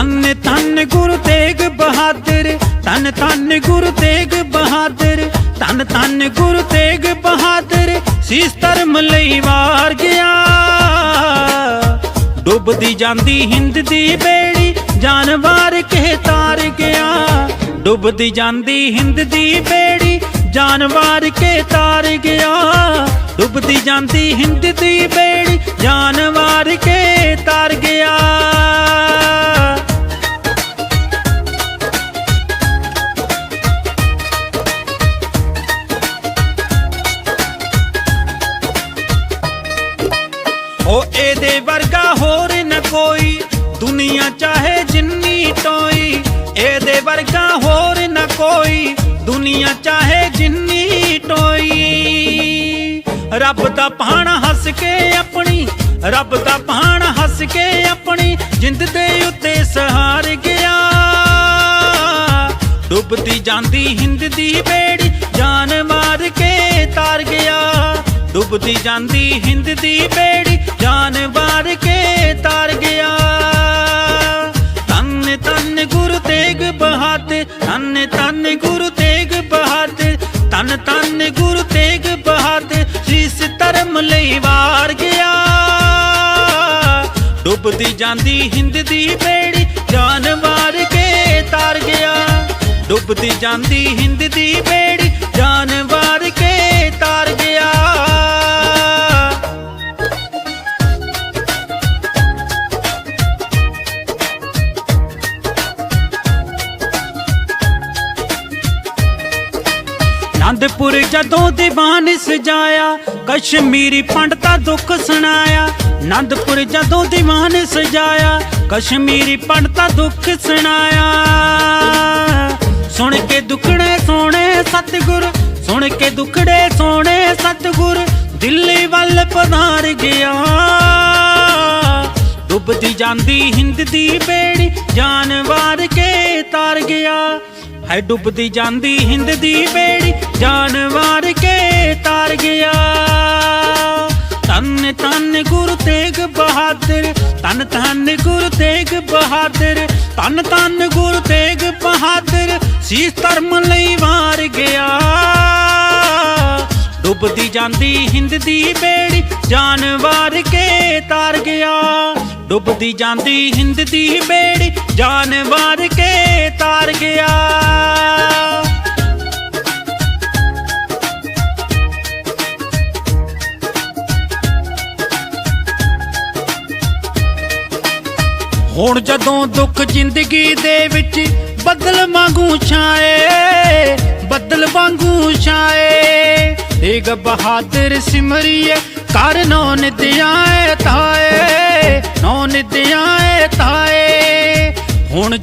ਧੰਨ ਗੁਰੂ ਤੇਗ ਬਹਾਦਰ ਤਨ ਧੰਨ ਗੁਰੂ ਤੇਗ ਬਹਾਦਰ ਤਨ ਧੰਨ ਗੁਰੂ ਤੇਗ ਬਹਾਦਰ, ਸੀਸ ਧਰਮ ਲਈ ਵਾਰ ਗਿਆ। ਡੁੱਬਦੀ ਜਾਂਦੀ ਹਿੰਦ ਦੀ ਬੇੜੀ, ਜਾਨਵਾਰ ਕੇ ਤਾਰ ਗਿਆ। ਡੁੱਬਦੀ ਜਾਂਦੀ ਹਿੰਦ ਦੀ ਬੇੜੀ, ਜਾਨਵਾਰ ਕੇ ਤਾਰ ਗਿਆ। ਡੁੱਬਦੀ ਜਾਂਦੀ ਹਿੰਦ ਦੀ ਬੇੜੀ, ਜਾਨਵਾਰ ਕੇ ਉਹ ਇਹਦੇ ਵਰਗਾ ਹੋਰ ਨਾ ਕੋਈ। ਦੁਨੀਆ ਚਾਹੇ ਜਿੰਨੀ ਟੋਈ, ਇਹਦੇ ਵਰਗਾ ਹੋਰ ਨਾ ਕੋਈ। ਦੁਨੀਆ ਚਾਹੇ ਜਿੰਨੀ ਟੋਈ। ਰੱਬ ਦਾ ਪਹਾਣਾ ਹੱਸ ਕੇ ਆਪਣੀ, ਰੱਬ ਦਾ ਪਹਾਣਾ ਹੱਸ ਕੇ ਆਪਣੀ, ਜਿੰਦ ਦੇ ਉੱਤੇ ਸਹਾਰ ਗਿਆ। ਡੁੱਬਦੀ ਜਾਂਦੀ ਹਿੰਦ ਦੀ ਬੇੜੀ, ਜਾਨ ਮਾਰ ਕੇ ਤਾਰ ਗਿਆ। ਡੁੱਬਦੀ ਜਾਂਦੀ, ਹਿੰਦ ਦੀ ਬੇੜੀ ਜਾਨ ਮਾਰ ਕੇ ਤਾਰ ਗਿਆ। ਤਨ ਤਨ ਗੁਰੂ ਤੇਗ ਬਹਾਦਰ ਤਨ ਤਨ ਗੁਰੂ ਤੇਗ ਬਹਾਦਰ ਤਨ ਤਨ ਗੁਰੂ ਤੇਗ ਬਹਾਦਰ, ਜਿਸ ਧਰਮ ਲਈ ਵਾਰ ਗਿਆ। ਡੁੱਬਦੀ ਜਾਂਦੀ, ਹਿੰਦ ਦੀ ਬੇੜੀ ਜਾਨ ਮਾਰ ਕੇ ਤਾਰ ਗਿਆ। ਡੁੱਬਦੀ ਜਾਂਦੀ, ਹਿੰਦ ਦੀ ਬੇੜੀ ਜਾਨ ਵਾਰ ਕੇ ਤਾਰ ਆਨੰਦਪੁਰ ਜਦੋਂ ਦੀਵਾਨ ਸਜਾਇਆ, ਕਸ਼ਮੀਰੀ ਪੰਡਤਾਂ ਦੁੱਖ ਸੁਣਾਇਆ। ਆਨੰਦਪੁਰ ਜਦੋਂ ਦੀਵਾਨ ਸਜਾਇਆ, ਕਸ਼ਮੀਰੀ ਪੰਡਤਾਂ ਦੁੱਖ ਸੁਣਾਇਆ। ਸੁਣ ਕੇ ਦੁਖੜੇ ਸੋਹਣੇ ਸਤਿਗੁਰ, ਸੁਣ ਕੇ ਦੁਖੜੇ ਸੋਹਣੇ ਸਤਿਗੁਰ, ਦਿੱਲੀ ਵੱਲ ਪਧਾਰ ਗਿਆ। ਡੁੱਬਦੀ ਜਾਂਦੀ ਹਿੰਦ ਦੀ ਬੇੜੀ ਜਾਨ ਵਾਰ ਕੇ ਤਾਰ ਗਿਆ। ਹੈ ਡੁੱਬਦੀ ਜਾਂਦੀ ਹਿੰਦ ਦੀ ਬੇੜੀ ਜਾਨ ਵਾਰ ਕੇ ਤਾਰ ਗਿਆ। ਤਨ ਤਨ ਗੁਰੂ ਤੇਗ ਬਹਾਦਰ ਤਨ ਤਨ ਗੁਰੂ ਤੇਗ ਬਹਾਦਰ ਤਨ ਤਨ ਗੁਰੂ ਤੇਗ ਬਹਾਦਰ, ਸੀਸ ਧਰਮ ਲਈ ਵਾਰ ਗਿਆ। ਡੁੱਬਦੀ ਜਾਂਦੀ ਹਿੰਦ ਦੀ ਬੇੜੀ ਜਾਨ ਵਾਰ ਕੇ ਤਾਰ ਗਿਆ। ਡੁੱਬਦੀ ਜਾਂਦੀ ਹਿੰਦ ਦੀ ਬੇੜੀ ਜਾਨ ਵਾਰ ਕੇ ਤਾਰ ਗਿਆ। ਹੁਣ ਜਦੋਂ ਦੁੱਖ ਜ਼ਿੰਦਗੀ ਦੇ ਵਿੱਚ ਬੱਦਲ ਵਾਂਗੂ ਛਾਏ, ਬੱਦਲ ਵਾਂਗੂ ਛਾਏ ਤੇਗ ਬਹਾਦਰ ਸਿਮਰਿਏ ਕਰ ਨੌ ਨਿਤਿਆਏ ਤਾਏ ਨੌ ਨਿਤਿਆਏ ਤਾਏ, ਹੁਣ